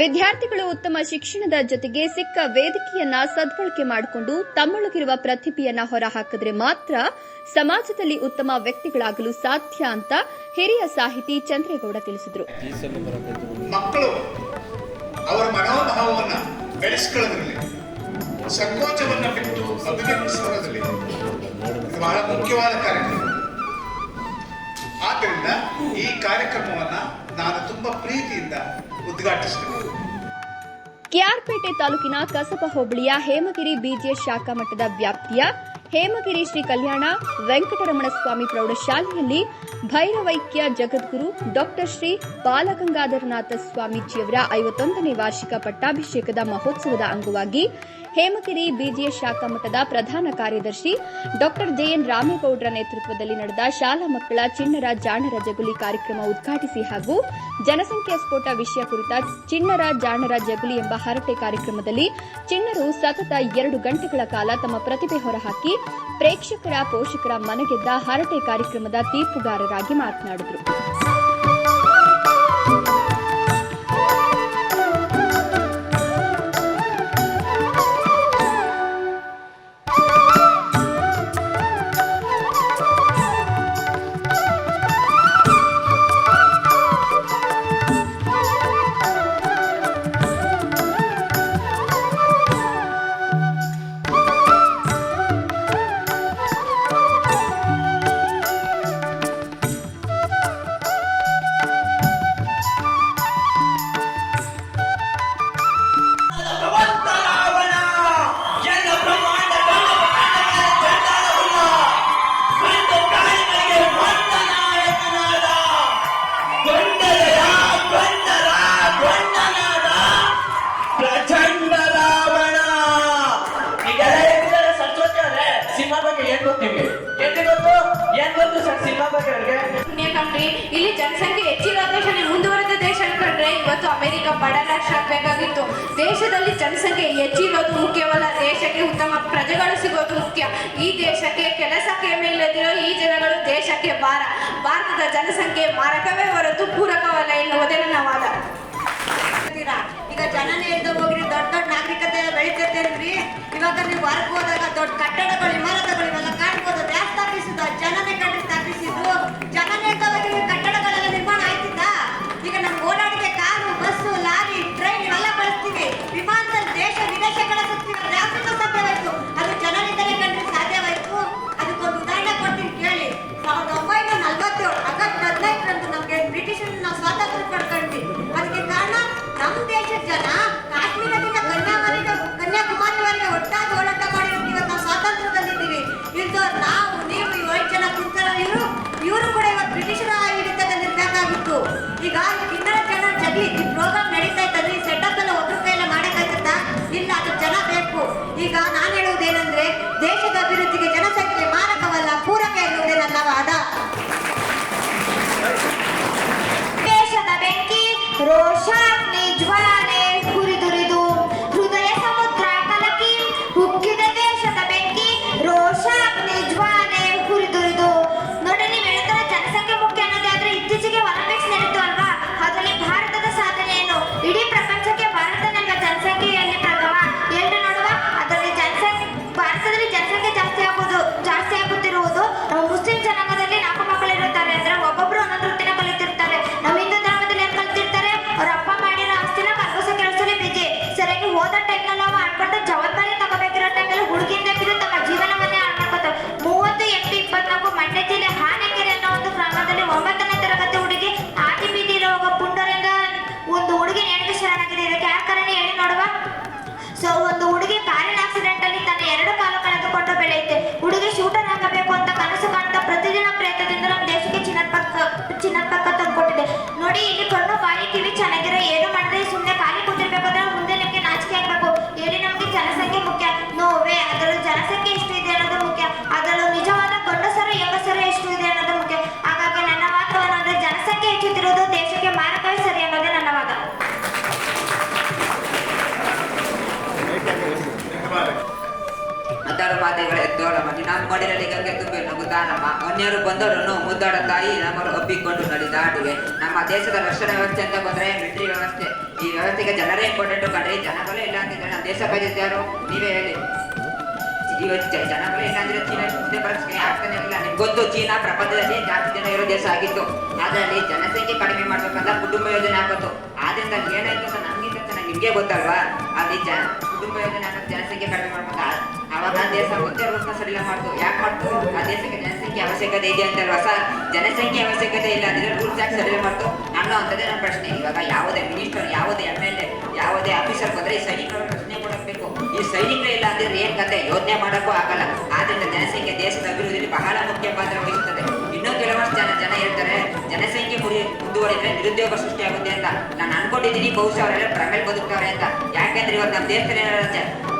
ವಿದ್ಯಾರ್ಥಿಗಳು ಉತ್ತಮ ಶಿಕ್ಷಣದ ಜೊತೆಗೆ ಸಿಕ್ಕ ವೇದಿಕೆಯನ್ನ ಸದ್ಬಳಕೆ ಮಾಡಿಕೊಂಡು ತಮ್ಮೊಳಗಿರುವ ಪ್ರತಿಭೆಯನ್ನ ಹೊರಹಾಕಿದ್ರೆ ಮಾತ್ರ ಸಮಾಜದಲ್ಲಿ ಉತ್ತಮ ವ್ಯಕ್ತಿಗಳಾಗಲು ಸಾಧ್ಯ ಅಂತ ಹಿರಿಯ ಸಾಹಿತಿ ಚಂದ್ರೇಗೌಡ ತಿಳಿಸಿದರು. ಮಕ್ಕಳು ಅವರ ಮನೋಭಾವವನ್ನ ಬೆಳೆಸಿಕೊಳ್ಳೋದ್ರಲ್ಲಿ, ಸಂಕೋಚವನ್ನ ಬಿಟ್ಟು ಅಭಿನಂದಿಸೋದ್ರಲ್ಲಿ ಬಹಳ ಮುಖ್ಯವಾದ ಕಾರ್ಯಕ್ರಮ. ಆದ್ದರಿಂದ ಈ ಕಾರ್ಯಕ್ರಮವನ್ನ ನಾನು ತುಂಬಾ ಪ್ರೀತಿಯಿಂದ ಉದ್ಘಾಟಿಸ್ತೇನೆ. ಕೆಆರ್ಪೇಟೆ ತಾಲೂಕಿನ ಕಸಬ ಹೋಬಳಿಯ ಹೇಮಗಿರಿ ಬಿಜೆ ಶಾಖಾ ಮಟ್ಟದ ವ್ಯಾಪ್ತಿಯ ಹೇಮಗಿರಿ ಶ್ರೀ ಕಲ್ಯಾಣ ವೆಂಕಟರಮಣ ಸ್ವಾಮಿ ಪ್ರೌಢಶಾಲೆಯಲ್ಲಿ ಭೈರವೈಕ್ಯ ಜಗದ್ಗುರು ಡಾಕ್ಟರ್ ಶ್ರೀ ಬಾಲಗಂಗಾಧರನಾಥ ಸ್ವಾಮೀಜಿಯವರ ಐವತ್ತೊಂದನೇ ವಾರ್ಷಿಕ ಪಟ್ಟಾಭಿಷೇಕದ ಮಹೋತ್ಸವದ ಅಂಗವಾಗಿ ಹೇಮಗಿರಿ ಬಿಜಿಎಸ್ ಶಾಖಾ ಮಠದ ಪ್ರಧಾನ ಕಾರ್ಯದರ್ಶಿ ಡಾಕ್ಟರ್ ಜೆಎನ್ ರಾಮೇಗೌಡರ ನೇತೃತ್ವದಲ್ಲಿ ನಡೆದ ಶಾಲಾ ಮಕ್ಕಳ ಚಿಣ್ಣರ ಜಾಣರ ಜಗುಲಿ ಕಾರ್ಯಕ್ರಮ ಉದ್ಘಾಟಿಸಿ ಹಾಗೂ ಜನಸಂಖ್ಯಾ ಸ್ಫೋಟ ವಿಷಯ ಕುರಿತ ಚಿಣ್ಣರ ಜಾಣರ ಜಗುಲಿ ಎಂಬ ಹರಟೆ ಕಾರ್ಯಕ್ರಮದಲ್ಲಿ ಚಿಣ್ಣರು ಸತತ ಎರಡು ಗಂಟೆಗಳ ಕಾಲ ತಮ್ಮ ಪ್ರತಿಭೆ ಹೊರಹಾಕಿ ಪ್ರೇಕ್ಷಕರ ಪೋಷಕರ ಮನಗೆದ್ದ ಹರಟೆ ಕಾರ್ಯಕ್ರಮದ ತೀರ್ಪುಗಾರರಾಗಿ ಮಾತನಾಡಿದರು. ಈ ದೇಶಕ್ಕೆ ಕೆಲಸಕ್ಕೆ ಮೇಲಿಲ್ಲದಿರೋ ಈ ಜನಗಳು ದೇಶಕ್ಕೆ ಭಾರ. ಭಾರತದ ಜನಸಂಖ್ಯೆ ಮಾರಕವೇ ಹೊರತು ಪೂರಕವಲ್ಲ ಎನ್ನುವುದೇ ನನ್ನ ವಾದ? ಈಗ ಜನನೇ ಇಲ್ದ ಹೋಗಿರಿ, ದೊಡ್ಡ ದೊಡ್ಡ ನಾಗರಿಕತೆ ಬೆಳಿತಿರ್ತೀರಿ ಇವಾಗ ನೀವು ಹೊರಗೆ ಹೋದಾಗ ದೊಡ್ಡ ಕಟ್ಟಡಗಳು, ಇಮಾರತಗಳು ಇವೆಲ್ಲ ಕಾಣ್ಬೋದು. ಅದು ಯಾರು ಸ್ಥಾಪಿಸಿದ್ದು, ಜನನೇ ಕಟ್ಟಿ ಸ್ಥಾಪಿಸಿದ್ದು. ಜನನೇ ಇಲ್ದ ಹೋಗಿ ಕಟ್ಟಡಗಳೆಲ್ಲ ನಿರ್ಮಾಣ ಆಯ್ತಿದ್ದ ಈಗ ನಮ್ಗೆ ಓಡಾಡಿಕೆ ಕಾರು, ಬಸ್ಸು, ಲಾರಿ, ಟ್ರೈನ್ ಇವೆಲ್ಲ ಬಳಸ್ತೀವಿ. ವಿಮಾನದಲ್ಲಿ ದೇಶ, ವಿದೇಶಗಳ ಸುತ್ತೀವಿ ಅದು dan? ಕಿವಿ ಚೆನ್ನಾಗಿರೋ ಏನು ಮಾಡಿದ್ರೆ ಸುಮ್ಮನೆ ಖಾಲಿ ಕೂತಿರ್ಬೇಕಾದ್ರೆ ಮುಂದೆ ನಿಮಗೆ ನಾಚಿಕೆ ಆಗ್ಬೇಕು. ಹೇಳಿ ನಮಗೆ ಜನಸಂಖ್ಯೆ ಮುಖ್ಯ. ನೋವೇ ಅದರ ಜನಸಂಖ್ಯೆ ಎಷ್ಟು ಇದೆ ಅನ್ನೋದು ಮುಖ್ಯ. ಅದರಲ್ಲೂ ನಿಜವಾದ ಗಂಡಸರ ಹೆಂಗಸರ ಎಷ್ಟು ಇದೆ ಅನ್ನೋದು ಮುಖ್ಯ. ಎದ್ದೋಳಮ್ಮ ನಾನು ಮಾಡಿರಲಿ ಗಂಗೆ ತುಂಬಿ ನಗುತ್ತಾನಮ್ಮ ಅನ್ಯರು ಬಂದವರನ್ನು ಮುದ್ದಾಡ ತಾಯಿ ನಮ್ಮರು ಒಪ್ಪಿಕೊಂಡು ನಡೆದಾಡುವೆ ನಮ್ಮ ದೇಶದ ರಕ್ಷಣಾ ವ್ಯವಸ್ಥೆ ಅಂತ ಬಂದರೆ ಮಿಲಿಟರಿ ವ್ಯವಸ್ಥೆ. ಈ ವ್ಯವಸ್ಥೆಗೆ ಜನರೇ ಇಂಪಾರ್ಟೆಂಟ್ ಕಂಡ್ರಿ ಜನಗಳೇ ಇಲ್ಲ ಅಂತಿದ್ರೆ ನಮ್ಮ ದೇಶ ಬೈದಿದ್ದು ಯಾರು? ನೀವೇ ಹೇಳಿ. ಇವತ್ತು ಜನಗಳೇ ಇಲ್ಲ ಚೀನಾ ಮುಂದೆ ಬರೋಕ್ಕೆ ಆಗ್ತಾನೆ ಇಲ್ಲ. ನಿಮ್ಗೆ ಗೊತ್ತು ಚೀನಾ ಪ್ರಪಂಚದಲ್ಲಿ ಜಾಸ್ತಿ ಜನ ಇರೋ ದೇಶ ಆಗಿತ್ತು. ಅದರಲ್ಲಿ ಜನಸಂಖ್ಯೆ ಕಡಿಮೆ ಮಾಡ್ಬೇಕಂತ ಕುಟುಂಬ ಯೋಜನೆ ಹಾಕೋದು ಆದ್ರಿಂದ ಏನಾಯ್ತು ಅಂತ ನಮ್ಗಿಂತ ಚೆನ್ನಾಗಿ ನಿಮ್ಗೆ ಗೊತ್ತಲ್ವಾ? ಅಲ್ಲಿ ಜನ ಕುಟುಂಬ ಯೋಜನೆ ಹಾಕೋದು ಜನಸಂಖ್ಯೆ ಕಡಿಮೆ ಮಾಡ್ಬೇಕು ಆ ದೇಶ ಮುಂದೆ ರೂಪ ಸಡಿಲ ಮಾಡ್ತು. ಯಾಕೆ ಮಾಡ್ತು? ಆ ದೇಶಕ್ಕೆ ಜನಸಂಖ್ಯೆ ಅವಶ್ಯಕತೆ ಇದೆ ಅಂತಲ್ವಾ ಸರ್? ಜನಸಂಖ್ಯೆ ಅವಶ್ಯಕತೆ ಇಲ್ಲ ಅಂದ್ರೆ ರೂಲ್ಸ್ ಯಾಕೆ ಸಡಿಲ ಮಾಡ್ತು. ಅಂತದೇ ನನ್ನ ಪ್ರಶ್ನೆ. ಇವಾಗ ಯಾವುದೇ ಮಿನಿಸ್ಟರ್ ಯಾವುದೇ ಎಂ ಎಲ್ ಎ ಯಾವುದೇ ಆಫೀಸರ್ ಬಂದ್ರೆ ಈ ಸೈನಿಕರ ಪ್ರಶ್ನೆ ಕೊಡಬೇಕು. ಈ ಸೈನಿಕರೇ ಇಲ್ಲ ಅಂದ್ರೆ ಏನ್ ಕತೆ? ಯೋಚನೆ ಮಾಡಕ್ಕೂ ಆಗಲ್ಲ. ಆದ್ರಿಂದ ಜನಸಂಖ್ಯೆ ದೇಶದ ಅಭಿವೃದ್ಧಿಯಲ್ಲಿ ಬಹಳ ಮುಖ್ಯ ಪಾತ್ರ ವಹಿಸುತ್ತದೆ. ಇನ್ನೂ ಕೆಲವಷ್ಟು ಜನ ಜನ ಹೇಳ್ತಾರೆ, ಜನಸಂಖ್ಯೆ ಮುಡಿ ಮುಂದುವರಿದ್ರೆ ನಿರುದ್ಯೋಗ ಸೃಷ್ಟಿಯಾಗುತ್ತೆ ಅಂತ. ನಾನು ಅನ್ಕೊಂಡಿದ್ದೀನಿ ಬಹುಶಃ ಅವರೆಲ್ಲ ಭ್ರಮೇಲ್ ಬದುಕ್ತಾರೆ ಅಂತ. ಯಾಕೆಂದ್ರೆ ಇವತ್ತು ನಮ್ಮ ದೇಶದಲ್ಲಿ ಜ-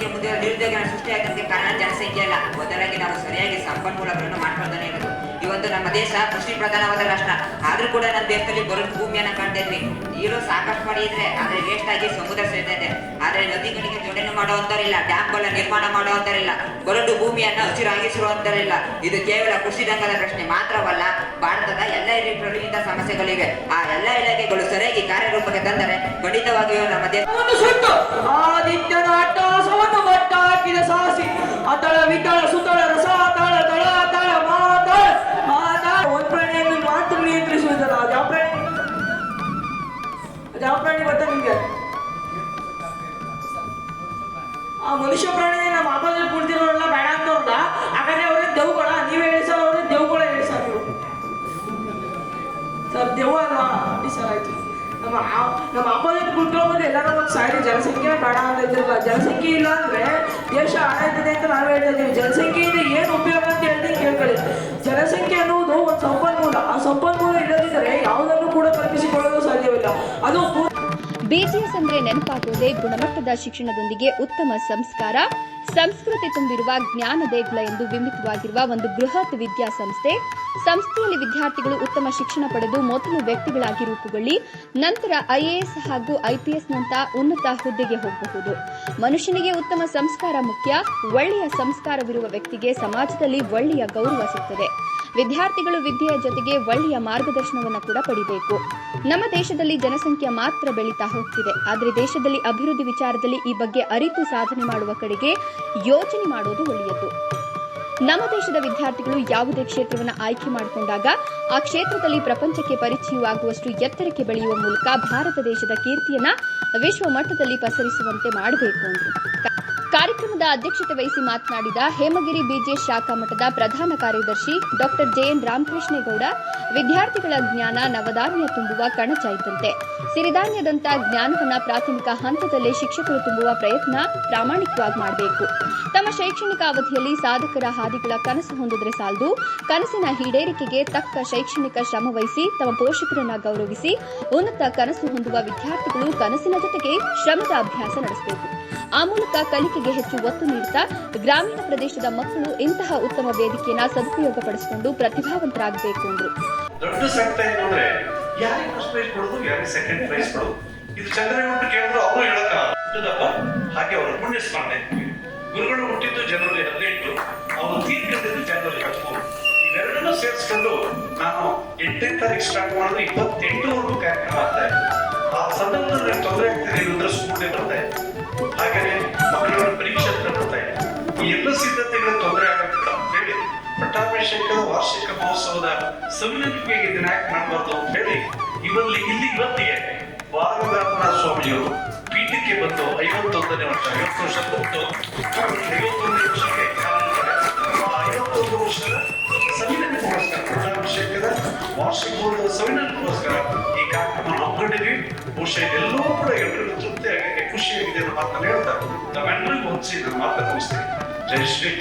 ಜನಸಂಖ್ಯೆ ಮುಂದೆ ನಿರುದ್ಯೋಗ ಸೃಷ್ಟಿಯಾಗಿ ಕಾರಣ ಜನಸಂಖ್ಯೆ ಅಲ್ಲ ಬದಲಾಗಿ ನಾವು ಸರಿಯಾಗಿ ಸಂಪನ್ಮೂಲಗಳನ್ನು ಮಾಡ್ಕೊಳ್ತಾನೆ ಇರೋದು ಇವತ್ತು ನಮ್ಮ ದೇಶ ಕೃಷಿ ಪ್ರಧಾನವಾದ ರಾಷ್ಟ್ರ. ಆದ್ರೂ ಕೂಡ ನಮ್ಮ ದೇಶದಲ್ಲಿ ಬರೋ ಭೂಮಿಯನ್ನ ಕಾಣ್ತಾ ಇದ್ವಿ. ನೀರು ಸಾಕಷ್ಟು ಮಾಡಿ ಇದ್ರೆ ಆದ್ರೆ ವೇಸ್ಟ್ ಆಗಿ ಸಮುದ್ರ ಸೇರ್ತಾ ಇದೆ. ಆದ್ರೆ ನದಿಗಳಿಗೆ ಜೋಡಣೆ ಮಾಡುವಂತರಿಲ್ಲ ಡ್ಯಾಮ್ಗಳ ನಿರ್ಮಾಣ ಮಾಡುವಂತರಿಲ್ಲ ಬರಡು ಭೂಮಿಯನ್ನ ಹಸಿರಾಗಿಸುವಂತರಿಲ್ಲ ಇದು ಕೇವಲ ಕೃಷಿ ರಂಗದ ಪ್ರಶ್ನೆ ಮಾತ್ರವಲ್ಲ, ಭಾರತದ ಎಲ್ಲ ಇಲಾಖೆಗಳಿಂದ ಸಮಸ್ಯೆಗಳಿವೆ. ಆ ಎಲ್ಲ ಇಲಾಖೆಗಳು ಸರಿಯಾಗಿ ಕಾರ್ಯರೂಪಕ್ಕೆ ತಂದರೆ ಖಂಡಿತವಾಗಿಯೂ ನಮ್ಮ ದೇಶ ಪ್ರಾಣಿ ಗೊತ್ತಾ ನಿಮ್ಗೆ? ಆ ಮನುಷ್ಯ ಪ್ರಾಣಿ ನಮ್ಮ ಆಪೋಸಿಟ್ ಕುಳಿತಿರೋರೆಲ್ಲ ಬೇಡ ಅಂತವ್ರಲ್ಲ. ಹಾಗಾದ್ರೆ ಅವ್ರೇ ದೇವ್ಗಳ. ನೀವೇ ಹೇಳಿ ಸರ್, ಅವ್ರೇ ದೇವ್ಗಳ ಹೇಳಿ ಸರ್ ನೀವು. ಸರ್, ದೆವ್ವ ಅಲ್ವಾ? ಸರ್, ಆಯ್ತು. ನಮ್ಮ ನಮ್ಮ ಅಪೋಸಿಟ್ ಕುತ್ಕೊಂಡ್ಬಂದು ಎಲ್ಲರೂ ಒಂದು ಸಾರಿ, ಜನಸಂಖ್ಯೆ ಬೇಡ ಅಂತ ಇದ್ರಲ್ಲ ಜನಸಂಖ್ಯೆ ಇಲ್ಲ ಅಂದ್ರೆ ದೇಶ ಹಾಳಾಯ್ತದೆ ಅಂತ ನಾವು ಹೇಳ್ತಾ ಇದ್ದೀವಿ ಜನಸಂಖ್ಯೆಯಿಂದ ಏನು ಉಪಯೋಗ ಅಂತ ಹೇಳ್ತೀನಿ ಕೇಳ್ಕೊಳ್ಳಿ. ಜನಸಂಖ್ಯೆ ಅನ್ನುವುದು ಒಂದು ಸಂಪನ್ಮೂಲ. ಆ ಸಂಪನ್ಮೂಲ ಇಲ್ಲದಿದ್ದರೆ ಯಾವುದನ್ನು ಕೂಡ ಕಲ್ಪಿಸಿಕೊಳ್ಳಲು ಸಾಧ್ಯವಿಲ್ಲ. ಅದು ಬಿಜಿಎಸ್ ಅಂದ್ರೆ ನೆನಪಾಗೋದೇ ಗುಣಮಟ್ಟದ ಶಿಕ್ಷಣದೊಂದಿಗೆ ಉತ್ತಮ ಸಂಸ್ಕಾರ. ಸಂಸ್ಕೃತಿ ತುಂಬಿರುವ ಜ್ಞಾನ ದೇಗುಲ ಎಂದು ಬಿಂಬಿತವಾಗಿರುವ ಒಂದು ಬೃಹತ್ ವಿದ್ಯಾಸಂಸ್ಥೆ. ಸಂಸ್ಥೆಯಲ್ಲಿ ವಿದ್ಯಾರ್ಥಿಗಳು ಉತ್ತಮ ಶಿಕ್ಷಣ ಪಡೆದು ಮೊದಲು ವ್ಯಕ್ತಿಗಳಾಗಿ ರೂಪುಗೊಳ್ಳಿ. ನಂತರ ಐಎಎಸ್ ಹಾಗೂ ಐಪಿಎಸ್ನಂತ ಉನ್ನತ ಹುದ್ದೆಗೆ ಹೋಗಬಹುದು. ಮನುಷ್ಯನಿಗೆ ಉತ್ತಮ ಸಂಸ್ಕಾರ ಮುಖ್ಯ. ಒಳ್ಳೆಯ ಸಂಸ್ಕಾರವಿರುವ ವ್ಯಕ್ತಿಗೆ ಸಮಾಜದಲ್ಲಿ ಒಳ್ಳೆಯ ಗೌರವ ಸಿಗುತ್ತದೆ ವಿದ್ಯಾರ್ಥಿಗಳು ವಿದ್ಯೆಯ ಜೊತೆಗೆ ಒಳ್ಳೆಯ ಮಾರ್ಗದರ್ಶನವನ್ನು ಕೂಡ ಪಡಿಬೇಕು. ನಮ್ಮ ದೇಶದಲ್ಲಿ ಜನಸಂಖ್ಯೆ ಮಾತ್ರ ಬೆಳೀತಾ ಹೋಗ್ತಿದೆ. ಆದರೆ ದೇಶದಲ್ಲಿ ಅಭಿವೃದ್ಧಿ ವಿಚಾರದಲ್ಲಿ ಈ ಬಗ್ಗೆ ಅರಿತು ಸಾಧನೆ ಮಾಡುವ ಕಡೆಗೆ ಯೋಚನೆ ಮಾಡೋದು ಒಳ್ಳೆಯದು. ನಮ್ಮ ದೇಶದ ವಿದ್ಯಾರ್ಥಿಗಳು ಯಾವುದೇ ಕ್ಷೇತ್ರವನ್ನು ಆಯ್ಕೆ ಮಾಡಿಕೊಂಡಾಗ ಆ ಕ್ಷೇತ್ರದಲ್ಲಿ ಪ್ರಪಂಚಕ್ಕೆ ಪರಿಚಯವಾಗುವಷ್ಟು ಎತ್ತರಕ್ಕೆ ಬೆಳೆಯುವ ಮೂಲಕ ಭಾರತ ದೇಶದ ಕೀರ್ತಿಯನ್ನ ವಿಶ್ವ ಮಟ್ಟದಲ್ಲಿ ಪಸರಿಸುವಂತೆ ಮಾಡಬೇಕು ಅಂದರು. ಕಾರ್ಯಕ್ರಮದ ಅಧ್ಯಕ್ಷತೆ ವಹಿಸಿ ಮಾತನಾಡಿದ ಹೇಮಗಿರಿ ಬಿಜೆ ಶಾಖಾ ಮಠದ ಪ್ರಧಾನ ಕಾರ್ಯದರ್ಶಿ ಡಾಕ್ಟರ್ ಜೆಎನ್ ರಾಮಕೃಷ್ಣೇಗೌಡ, ವಿದ್ಯಾರ್ಥಿಗಳ ಜ್ಞಾನ ನವಧಾನ್ಯ ತುಂಬುವ ಕಣಜ ಇದ್ದಂತೆ ಸಿರಿಧಾನ್ಯದಂತ ಜ್ಞಾನವನ್ನ ಪ್ರಾಥಮಿಕ ಹಂತದಲ್ಲೇ ಶಿಕ್ಷಕರು ತುಂಬುವ ಪ್ರಯತ್ನ ಪ್ರಾಮಾಣಿಕವಾಗಿ ಮಾಡಬೇಕು. ತಮ್ಮ ಶೈಕ್ಷಣಿಕ ಅವಧಿಯಲ್ಲಿ ಸಾಧಕರ ಹಾದಿಗಳ ಕನಸು ಹೊಂದಿದ್ರೆ ಸಾಲದು. ಕನಸಿನ ಈಡೇರಿಕೆಗೆ ತಕ್ಕ ಶೈಕ್ಷಣಿಕ ಶ್ರಮ ತಮ್ಮ ಪೋಷಕರನ್ನ ಗೌರವಿಸಿ, ಉನ್ನತ ಕನಸು ಹೊಂದುವ ವಿದ್ಯಾರ್ಥಿಗಳು ಕನಸಿನ ಜೊತೆಗೆ ಶ್ರಮದ ಅಭ್ಯಾಸ ನಡೆಸಬೇಕು. ಆ ಮೂಲಕ ಕಲಿಕೆಗೆ ಹೆಚ್ಚು ಒತ್ತು ನೀಡುತ್ತಾ ಗ್ರಾಮೀಣ ಪ್ರದೇಶದ ಮಕ್ಕಳು ಇಂತಹ ಉತ್ತಮ ವೇದಿಕೆಯನ್ನ ಸದುಪಯೋಗಪಡಿಸಿಕೊಂಡು ಪ್ರತಿಭಾವಂತರಾಗಬೇಕು ಎಂದರು ದೊಡ್ಡ ಸಂಕಟ ಏನಂದ್ರೆ ಯಾರಿಗೆ ಫಸ್ಟ್ ಪ್ರೈಸ್ ಕೊಡೋದು, ಯಾರಿಗೆ ಸೆಕೆಂಡ್ ಪ್ರೈಸ್ ಕೊಡೋದು? ಇದು ಚಂದ್ರಗುಪ್ತ ಕೇಳಿದ್ರು, ಅವರು ಹೇಳಕ್ಕ ದೊಡ್ಡಪ್ಪ ಹಾಗೆ ಅವರು ಪುಣ್ಯ ಸ್ಮರಣೆ ಗುರುಗಳು ಹುಟ್ಟಿದ್ದು ಜನವರಿ ಹದಿನೆಂಟು, ಅವರು ತೀರ್ಕೊಂಡಿದ್ದು ಜನವರಿ ಹದಿಮೂರು. ಇವೆರಡನ್ನೂ ಸೇರಿಸ್ಕೊಂಡು ನಾನು ಎಂಟನೇ ತಾರೀಕು ಸ್ಟಾರ್ಟ್ ಮಾಡಿದ್ರೆ ಇಪ್ಪತ್ತೆಂಟು ಕಾರ್ಯಕ್ರಮ ಆಗ್ತಾ ಇದೆ. ನನಗೆ ತೊಂದರೆ ಆಗ್ತಿದೆ ಇಲ್ಲಂದ್ರೆ ಸುಮ್ಮನೆ ಬರ್ತಾ ಇದೆ ಹಾಗೆಯೇ ಮಕ್ಕಳ ಪರೀಕ್ಷೆ ಬರ್ತಾ ಇದೆ ಈ ಎಲ್ಲ ಸಿದ್ಧತೆಗಳು ತೊಂದರೆ ಅಂತ ಹೇಳಿ ಪಟ್ಟಾಭಿಷೇಕದ ವಾರ್ಷಿಕ ಮಹೋತ್ಸವದ ಸಂವಿಧಾನಿಕೆಗೆ ಇದನ್ನ ಯಾಕೆ ಮಾಡಬಾರ್ದು ಅಂತ ಹೇಳಿ ಇವಲ್ಲಿ ಇಲ್ಲಿ ಇವತ್ತಿಗೆ ಬಾಲಗಂಗಾಧರ ಸ್ವಾಮಿಯವರು ಪೀಠಕ್ಕೆ ಬಂದು ಐವತ್ತೊಂದನೇ ವರ್ಷ, ಐವತ್ತು ವರ್ಷ ಐವತ್ತೊಂದನೇ ವರ್ಷಕ್ಕೆ ವಾರ್ಷಿಕೋತ್ಸವ ಸವಿನಕ್ಕೋಸ್ಕರ ಈ ಕಾರ್ಯಕ್ರಮ ಹಮ್ಮಿಕೊಂಡಿದ್ವಿ ಬಹುಶಃ ಎಲ್ಲವೂ ಕೂಡ ಎಲ್ಲರಿಗೂ ತೃಪ್ತಿಯಾಗಿದೆ ಖುಷಿಯಾಗಿದೆ ಅನ್ನೋ ಮಾತನ್ನು ಹೇಳ್ತಾ ತಾವೆಲ್ಲರಿಗೂ ಹೊಂದಿಸಿ ನನ್ನ ಮಾತನ್ನು ಮುಗಿಸ್ತೀನಿ. ಶ್ರೀ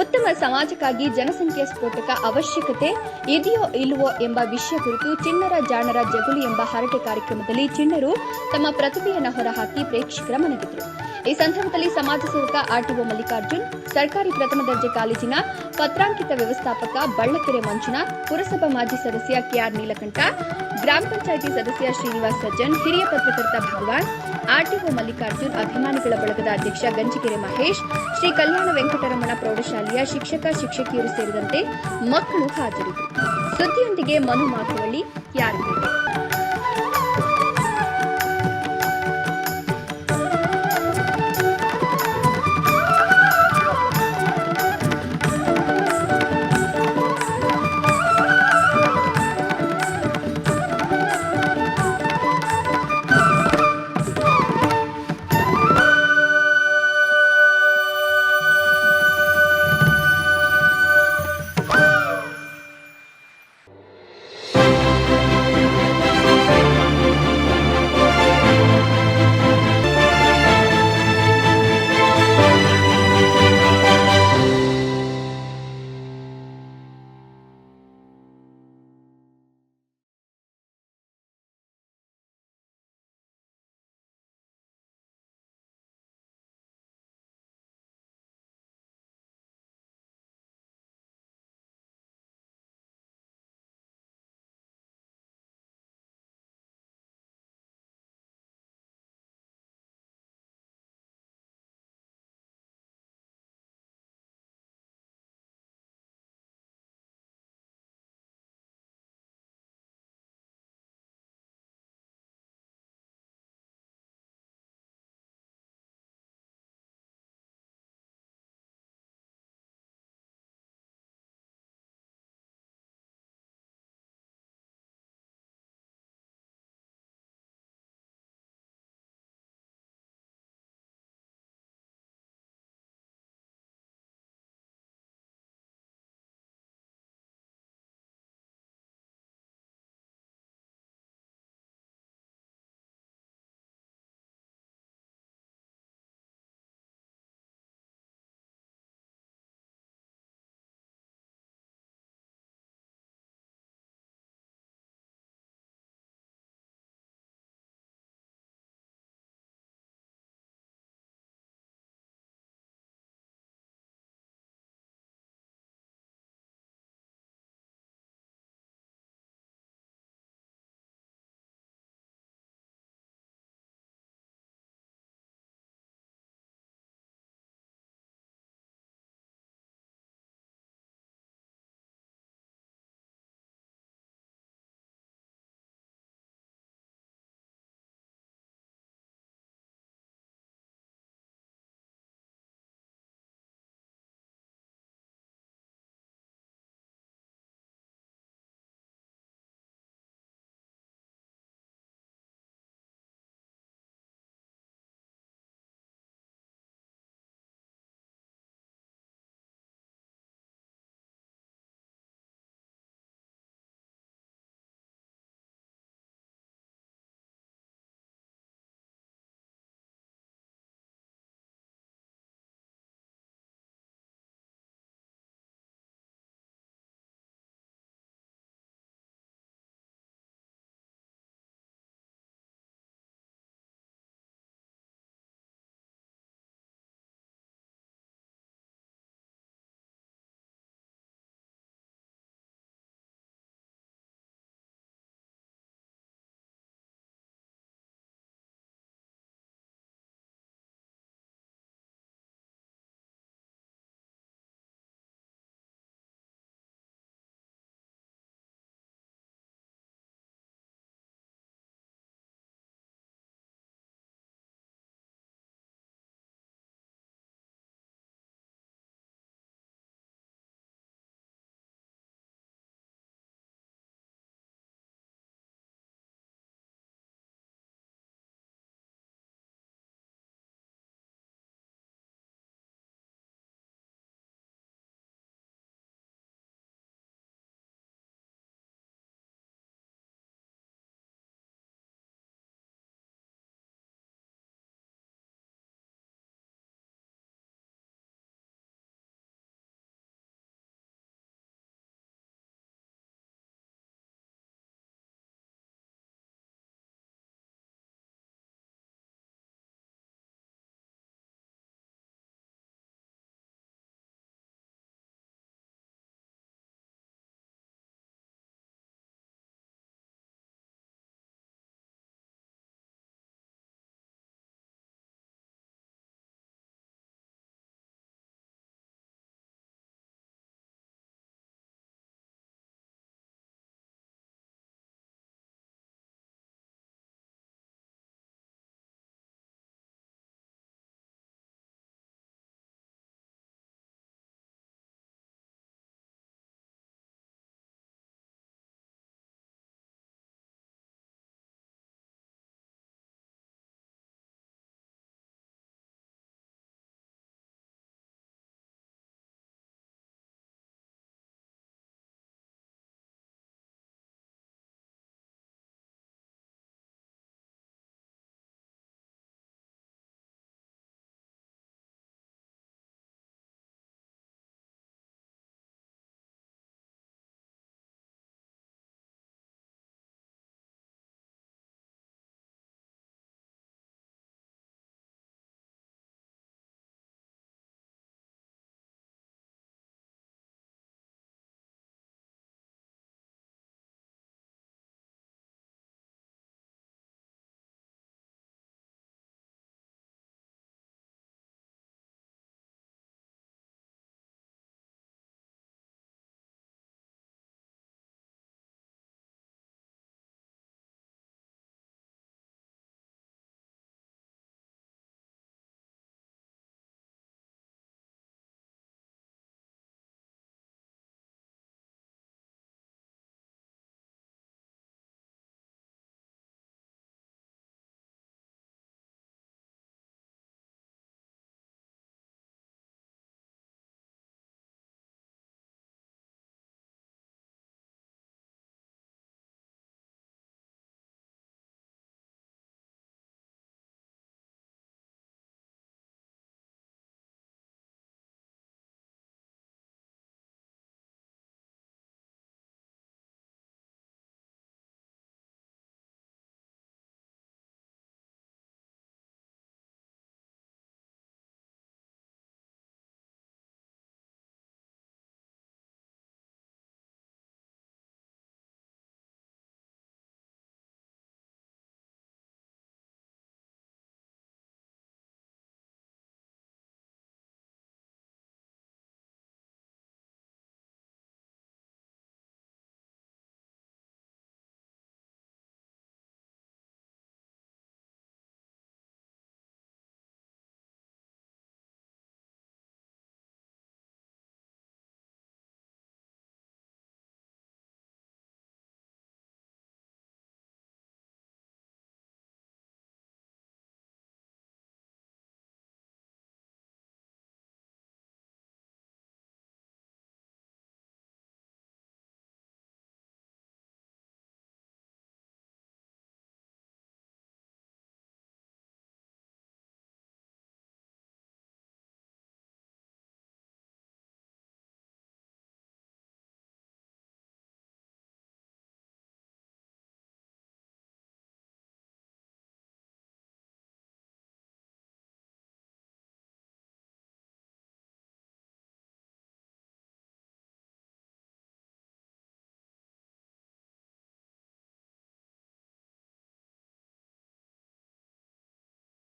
ಉತ್ತಮ ಸಮಾಜಕ್ಕಾಗಿ ಜನಸಂಖ್ಯೆ ಸ್ಫೋಟಕ ಅವಶ್ಯಕತೆ ಇದೆಯೋ ಇಲ್ಲವೋ ಎಂಬ ವಿಷಯ ಕುರಿತು ಚಿಣ್ಣರ ಜಾಣರ ಜಗುಲಿ ಎಂಬ ಹರಟೆ ಕಾರ್ಯಕ್ರಮದಲ್ಲಿ ಚಿಣ್ಣರು ತಮ್ಮ ಪ್ರತಿಭೆಯನ್ನು ಹೊರಹಾಕಿ ಪ್ರೇಕ್ಷಕರ ಮನಗಿದ್ರು ಈ ಸಂದರ್ಭದಲ್ಲಿ ಸಮಾಜ ಸೇವಕ ಆರ್ಟಿಒ ಮಲ್ಲಿಕಾರ್ಜುನ್, ಸರ್ಕಾರಿ ಪ್ರಥಮ ದರ್ಜೆ ಕಾಲೇಜಿನ ಪತ್ರಾಂಕಿತ ವ್ಯವಸ್ಥಾಪಕ ಬಳ್ಳಕೆರೆ ಮಂಜುನಾಥ್, ಪುರಸಭಾ ಮಾಜಿ ಸದಸ್ಯ ಕೆಆರ್ ನೀಲಕಂಠ, ಗ್ರಾಮ ಪಂಚಾಯಿತಿ ಸದಸ್ಯ ಶ್ರೀನಿವಾಸ್ ಸಜ್ಜನ್, ಹಿರಿಯ ಪತ್ರಕರ್ತ ಭಗವಾನ್ ಆರ್ಟಿಒ ಮಲ್ಲಿಕಾರ್ಜುನ್ ಅಭಿಮಾನಿಗಳ ಬಳಗದ ಅಧ್ಯಕ್ಷ ಗಂಜಿಕೆರೆ ಮಹೇಶ್, ಶ್ರೀ ಕಲ್ಯಾಣ ವೆಂಕಟರಮಣ ಪ್ರೌಢಶಾಲೆಯ ಶಿಕ್ಷಕ ಶಿಕ್ಷಕಿಯರು ಸೇರಿದಂತೆ ಮಕ್ಕಳು ಹಾಜರಿದ್ದರು. ಸುದ್ದಿಯೊಂದಿಗೆ ಮನು ಮಾಕವಳ್ಳಿ ಯಾರಪೇಟೆ